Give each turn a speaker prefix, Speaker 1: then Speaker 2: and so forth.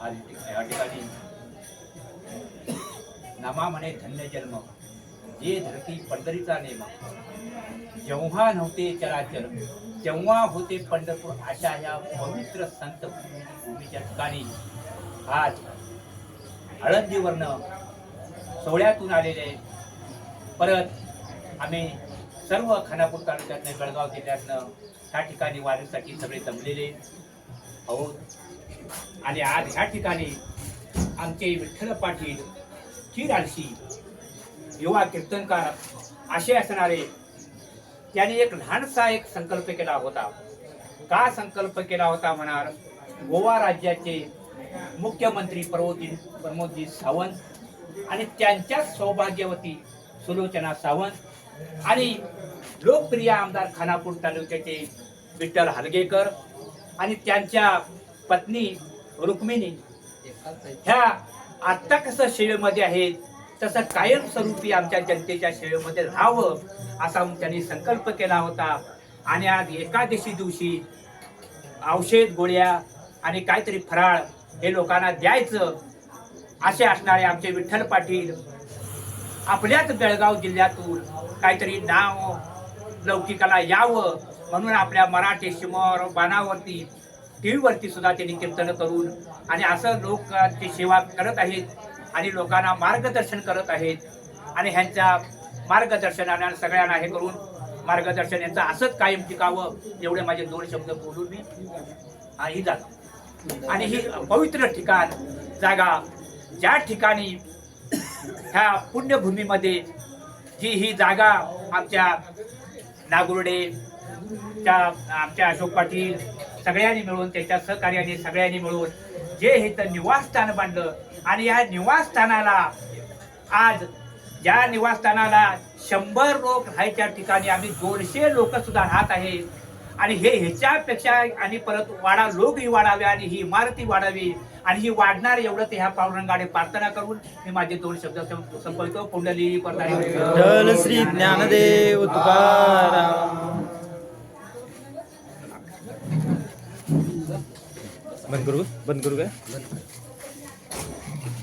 Speaker 1: आज या ठिकाणी नमा म्हणे धन्य जन्म जे धरती पंढरीचा नेम. जेव्हा नव्हते चराचर तेव्हा होते पंढरपूर अशा या पवित्र संत भूमीच्या ठिकाणी. आज हळदीवरनं सोहळ्यातून आलेले परत आम्ही सर्व खानापूर तालुक्यातनं जळगाव जिल्ह्यातनं ह्या ठिकाणी वारीसाठी सगळे जमलेले. आहोत आणि आज ह्या ठिकाणी आमचे विठ्ठल पाटील चिरालशी युवा कीर्तनकार असे असणारे त्यांनी एक लहानसा एक संकल्प केला होता. का संकल्प केला होता म्हणाल? गोवा राज्याचे मुख्यमंत्री प्रमोदजी प्रमोदजी सावंत आणि त्यांच्या सौभाग्यवती सुलोचना सावंत आणि लोकप्रिय आमदार खानापूर तालुक्याचे विठ्ठल हलगेकर आणि त्यांच्या पत्नी रुक्मिणी. ह्या आत्ता कसं शेवेमध्ये आहेत? तसं कायमस्वरूपी आमच्या जनतेच्या सेवेमध्ये राहावं असा त्यांनी संकल्प केला होता. आणि आज एकादशी दिवशी औषध गोळ्या आणि काहीतरी फराळ हे लोकांना द्यायचं असे असणारे आमचे विठ्ठल पाटील आपल्याच बेळगाव जिल्ह्यातून काहीतरी नाव लौकिकाला यावं म्हणून आपल्या मराठी शिमोर बाणावरती टी व्हीवरती सुद्धा त्यांनी कीर्तन करून आणि असं लोकांची सेवा करत आहेत. आणि लोकांना मार्गदर्शन करत आहेत. आणि ह्यांच्या मार्गदर्शनाने सगळ्यांना हे करून मार्गदर्शन यांचं असंच कायम टिकावं एवढे माझे दोन शब्द बोलून मी ही जातो. आणि ही पवित्र ठिकाण जागा ज्या ठिकाणी ह्या पुण्यभूमीमध्ये जी ही जागा आमच्या नागुर्डे त्या आमच्या अशोक पाटील सगळ्यांनी मिळून त्याच्या सहकार्याने सगळ्यांनी मिळून जे हे तर निवासस्थान बांधलं आणि या निवासस्थानाला आज ज्या निवासस्थानाला शंभर लोक राहायच्या ठिकाणी आम्ही दोनशे लोक सुद्धा राहत आहे. आणि हे ह्याच्यापेक्षा आणि परत वाढा लोकही वाढावे आणि ही इमारती वाढावी. आणि ही वाढणार एवढं ते ह्या पावरंगाडे प्रार्थना करून मी माझे दोन शब्द संपवतो. कुंडली परदारी
Speaker 2: श्री ज्ञानदेव तुकाराम. बंद करू बंद करू काय